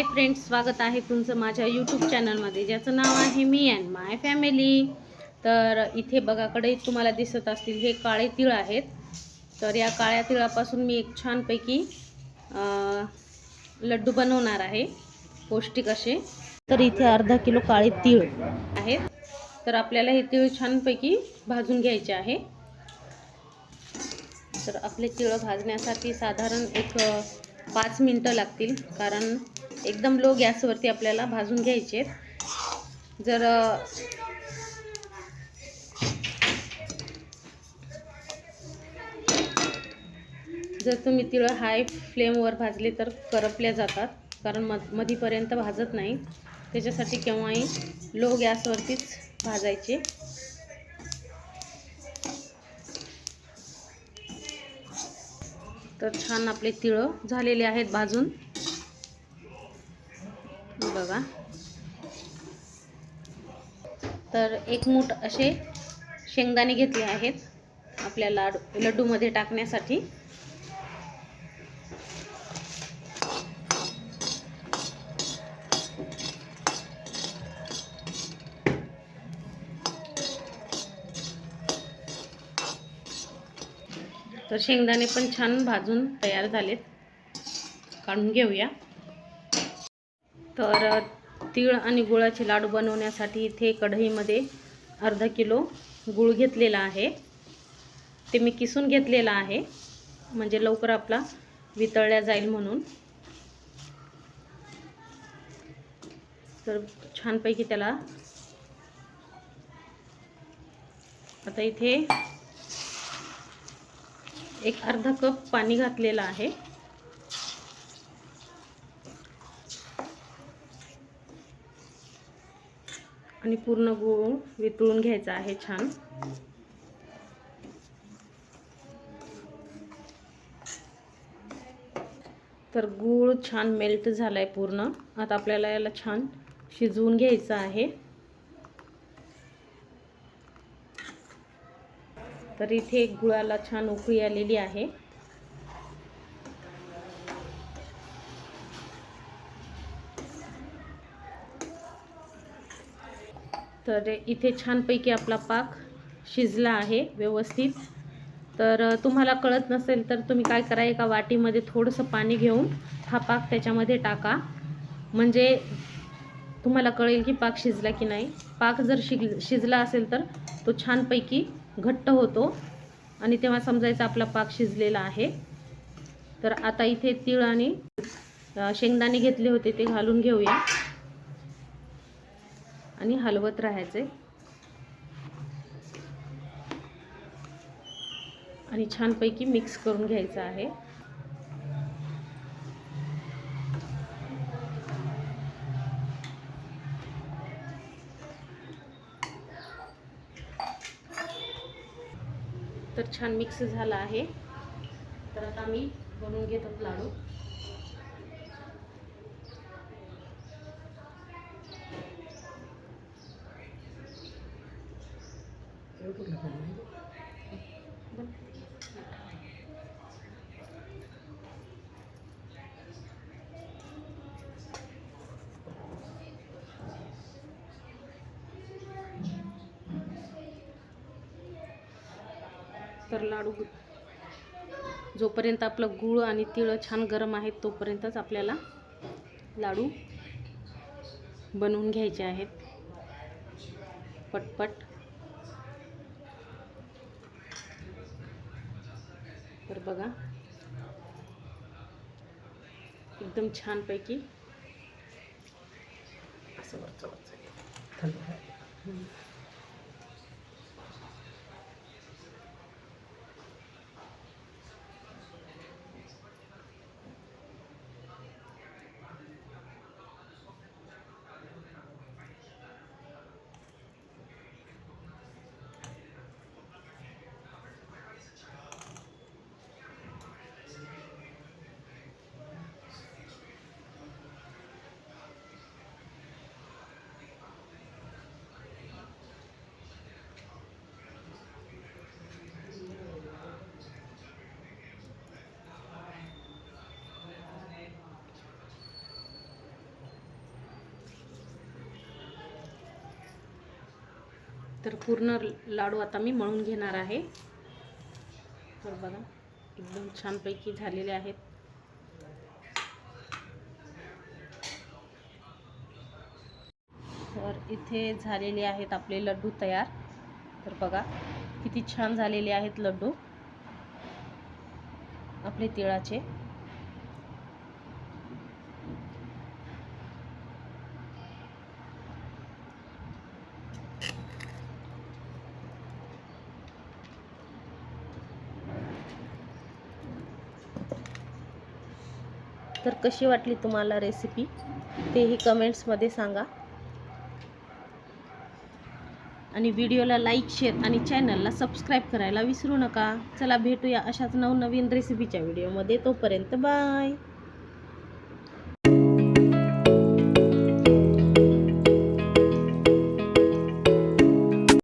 Hi friends स्वागत आहे तुमचं माझ्या यूट्यूब चॅनलमध्ये ज्याचं नाव आहे मी अँड माय फॅमिली तर इथे बघा कडे तुम्हाला दिसत असतील हे काळे तिळ आहेत. तर या काळ्या तिळापासून मी एक छानपैकी लड्डू बनवणार आहे. पौष्टिक असे. तर इथे अर्धा किलो काळे तीळ आहेत. तर आपल्याला हे तीळ छानपैकी भाजून घ्यायचे आहे. तर आपले तिळं भाजण्यासाठी साधारण एक पाच मिनटं लागतील. कारण एकदम लो गॅसवरती आपल्याला भाजून घ्यायचे जर जर तुम्ही तिळं हाय फ्लेमवर भाजले तर करपल्या जातात. कारण म मधीपर्यंत भाजत नाही. त्याच्यासाठी केव्हाही लो गॅसवरतीच भाजायचे. तर छान आपले तिळं झालेले आहेत भाजून. बघा. तर एक मूठ असे शेंगदाणे घेतले आहेत आपल्या लाडू लड्डूमध्ये टाकण्यासाठी. तर शेंगदाणे पण छान भाजून तयार झालेत. काढून घेऊया. तर तीळ आणि गुळाचे लाडू बनवण्यासाठी इथे कढईमध्ये अर्धा किलो गुळ घेतलेला आहे. ते मी किसून घेतलेला आहे. म्हणजे लवकर आपला वितळल्या जाईल म्हणून. तर छानपैकी त्याला आता इथे एक अर्धा कप पाणी घातलेलं आहे. आणि पूर्ण गूळ वितळून घ्यायचा आहे छान. तर गूळ छान मेल्ट झालाय पूर्ण. आता आपल्याला याला छान शिजवून घ्यायचं आहे. तर इथे गुळाला छान उकळी आलेली आहे. तर इथे छानपैकी आपला पाक शिजला आहे व्यवस्थित. तर तुम्हाला कळत नसेल तर तुम्ही काय करा एका वाटीमध्ये थोडंसं पाणी घेऊन हा पाक त्याच्यामध्ये टाका. म्हणजे तुम्हाला कळेल की पाक शिजला की नाही. पाक जर शिज शिजला असेल तर तो छानपैकी घट्ट होतो. आणि तेव्हा समजायचं आपला पाक शिजलेला आहे. तर आता इथे तीळ आणि शेंगदाणे घेतले होते ते घालून घेऊया. आणि हलवत राहायचे. आणि छानपैकी मिक्स करून घ्यायचं आहे. तर छान मिक्स झाला आहे. तर आता मी बनवून घेतो लाडू. तर लाडू जोपर्यंत आपलं गूळ आणि तिळ छान गरम आहेत तोपर्यंतच आपल्याला लाडू बनवून घ्यायचे आहेत. पटपट. तर बघा. एकदम छानपैकी. असं वरचं वरचं तर पूर्ण लाडू आता मी मळून घेणार आहे. तर बघा एकदम छानपैकी झालेले आहेत. तर इथे झालेले आहेत आपले लड्डू तयार. तर बघा किती छान झालेले आहेत लड्डू. आपले तिळाचे. तर कशी वाटली तुम्हाला रेसिपी तेही कमेंट्समध्ये सांगा. आणि व्हिडिओला लाईक शेअर आणि चॅनलला सबस्क्राईब करायला विसरू नका. चला भेटूया अशाच नवनवीन रेसिपीच्या व्हिडिओमध्ये तोपर्यंत बाय